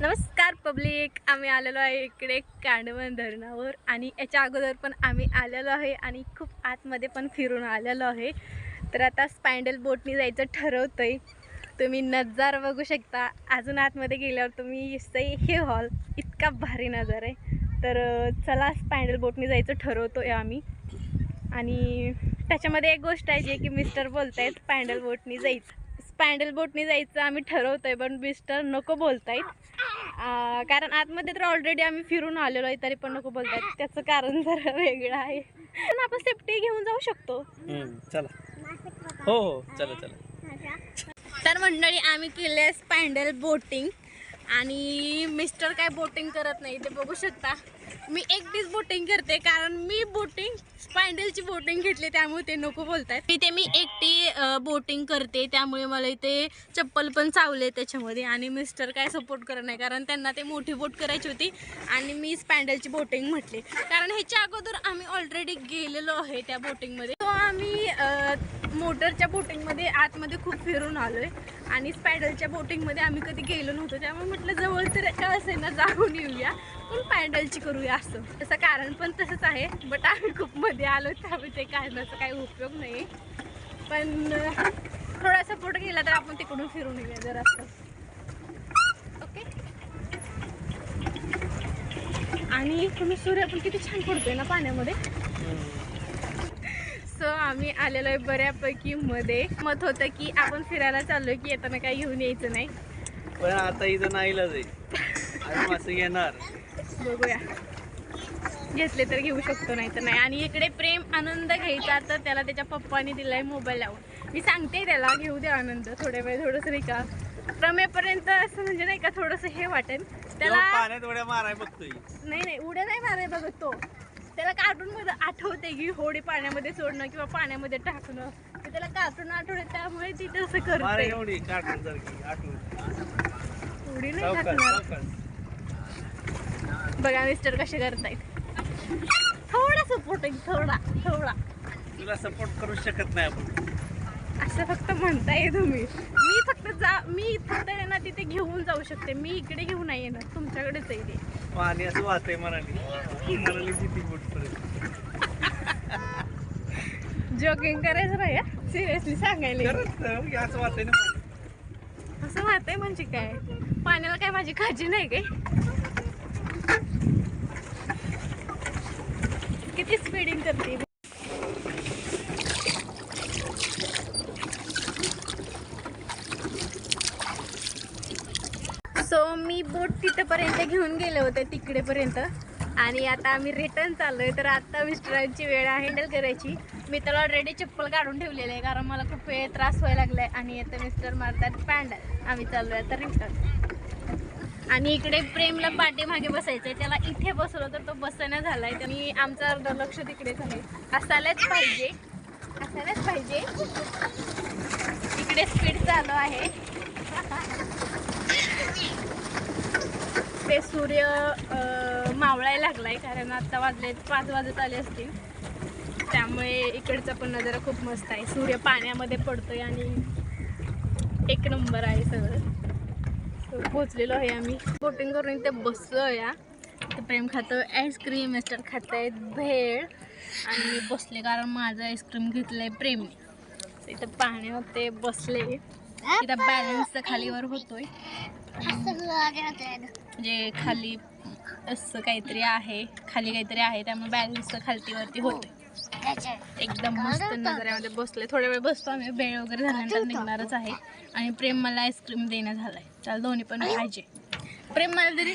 नमस्कार पब्लिक. आम्ही आलेलो आहे इकडे कांडवन धरणावर आणि याच्या अगोदर पण आम्ही आलेलो आहे आणि खूप आतमध्ये पण फिरून आलेलो आहे. तर आता स्पॅन्डल बोटनी जायचं ठरवतोय. तुम्ही नजार बघू शकता. अजून आतमध्ये गेल्यावर तुम्ही सई हे हॉल. इतका भारी नजर आहे. तर चला स्पॅन्डल बोटनी जायचं ठरवतो आहे आम्ही. आणि त्याच्यामध्ये एक गोष्ट आहे जी की मिस्टर बोलत आहेत स्पॅन्डल बोटनी जायचं. स्पॅन्डल बोटनी जायचं आम्ही ठरवतोय पण मिस्टर नको बोलतायत. कारण आतमध्ये तर ऑलरेडी आम्ही फिरून आलेलो आहे तरी पण नको बोलतायत. त्याचं कारण जरा वेगळं आहे. पण आपण सेफ्टी घेऊन जाऊ शकतो. चला. हो हो चला चला. तर मंडळी आम्ही केले स्पॅन्डल बोटिंग. आणि मिस्टर काय बोटिंग करत नाही ते बघू शकता. मी एकटीच बोटिंग करते कारण मी बोटिंग स्पॅन्डलची बोटिंग घेतली त्यामुळे ते नको बोलतात मी ते मी एकटी बोटिंग करते त्यामुळे मला इथे चप्पल पण चावले त्याच्यामध्ये. आणि मिस्टर काय सपोर्ट करत नाही कारण त्यांना ते मोठी बोट करायची होती आणि मी पॅन्डलची बोटिंग म्हटली. कारण ह्याच्या अगोदर आम्ही ऑलरेडी गेलेलो आहे त्या बोटिंगमध्ये तो आम्ही मोटरच्या बोटिंगमध्ये आतमध्ये खूप फिरून आलो आहे आणि स्पॅडलच्या बोटिंगमध्ये आम्ही कधी गेलो नव्हतो. त्यामुळे म्हटलं जवळ तर का असेल ना जाऊन येऊया. पण पॅन्डलची करूया असं. तसं कारण पण तसंच आहे बट आम्ही खूप मध्ये आलो त्यामुळे ते कारणाचा काही उपयोग नाही. पण थोडा सपोर्ट केला तर आपण तिकडून फिरून येऊया जर असं. ओके आणि तुम्ही सूर्य पण किती छान पडतोय ना पाण्यामध्ये? सो आम्ही आलेलो आहे बऱ्यापैकी मध्ये. मत होतं की आपण फिरायला चाललोय की येताना काही घेऊन यायचं नाही. पण आता इथं नाही येणार बघूया. घेतले तर घेऊ शकतो नाही तर नाही. आणि इकडे प्रेम आनंद घ्यायचा तर त्याला त्याच्या पप्पाने दिलाय मोबाईल लावून. मी सांगते त्याला घेऊ दे आनंद थोड्या वेळ थोडंसं नाही का. प्रमेपर्यंत असं म्हणजे नाही का थोडंसं हे वाटेल. त्याला माराय बघतोय. नाही नाही उड्या नाही मारे बघत. तो त्याला कार्टून मध्ये आठवते की होडी पाण्यामध्ये सोडणं किंवा पाण्यामध्ये टाकणं. ते त्याला कार्टून आठवते त्यामुळे ती तसं करते. उडी नाही टाकणार. बघा मिस्टर कसे करतायत. थोडा सपोर्टिंग थोडा थोडा. तुला सपोर्ट करू शकत नाही आपण. असं फक्त म्हणताय तुम्ही. मी फक्त जा मी फक्त आहे ना तिथे घेऊन जाऊ शकते. मी इकडे घेऊन नाही येणार तुमच्याकडेच आहे ते. पाणी असं वाहतंय मनाली मनाली किती जॉगिंग करायचं नाही सिरियसली सांगायला खरंच तर, हे असं वाहतंय ना. असं म्हणजे काय? पाण्याला काय माझी काळजी नाही काय किती स्पीडिंग करते सो मी बोट तिथपर्यंत घेऊन गेले होते तिकडेपर्यंत. आणि आता आम्ही रिटर्न चाललोय तर आता मिस्टरांची वेळ आहे हँडल करायची. मी तर ऑलरेडी चप्पल काढून ठेवलेले आहे कारण मला खूप वेळ त्रास व्हायला लागलाय. आणि आता मिस्टर मारतात पॅन्डल आम्ही चाललोय आता रिटर्न आणि इकडे प्रेमला पाठीमागे बसायचंय. त्याला इथे बसलो तर तो बसणं झालाय. आणि आमचं अर्ध लक्ष तिकडेच आहे. असायलाच पाहिजे. असायलाच पाहिजे. इकडे स्पीड चालू आहे. ते सूर्य मावळायला लागलाय कारण आता वाजले पाच वाजत आले असतील. त्यामुळे इकडचा पण नजारा खूप मस्त आहे. सूर्य पाण्यामध्ये पडतोय आणि एक नंबर आहे सगळं. पोचलेलो आहे आम्ही. बोटिंग करून इथे बसलो या ते प्रेम खातं आईस्क्रीम मिस्टर खात आहेत भेळ आणि मी बसले कारण माझं आईस्क्रीम घेतलंय आहे प्रेम इथं पाहणे होते बसले. इथं बॅलन्स खालीवर होतोय. म्हणजे खाली असं काहीतरी आहे खाली काहीतरी आहे त्यामुळे बॅलन्स खालतीवरती होते एकदम मस्त नजऱ्यामध्ये बसले. थोड्या वेळ बसतो आम्ही. बेळ वगैरे झाल्यानंतर निघणारच आहे. आणि प्रेम मला आईस्क्रीम देणं झालाय. त्याला दोन्ही पण पाहिजे प्रेम मला तरी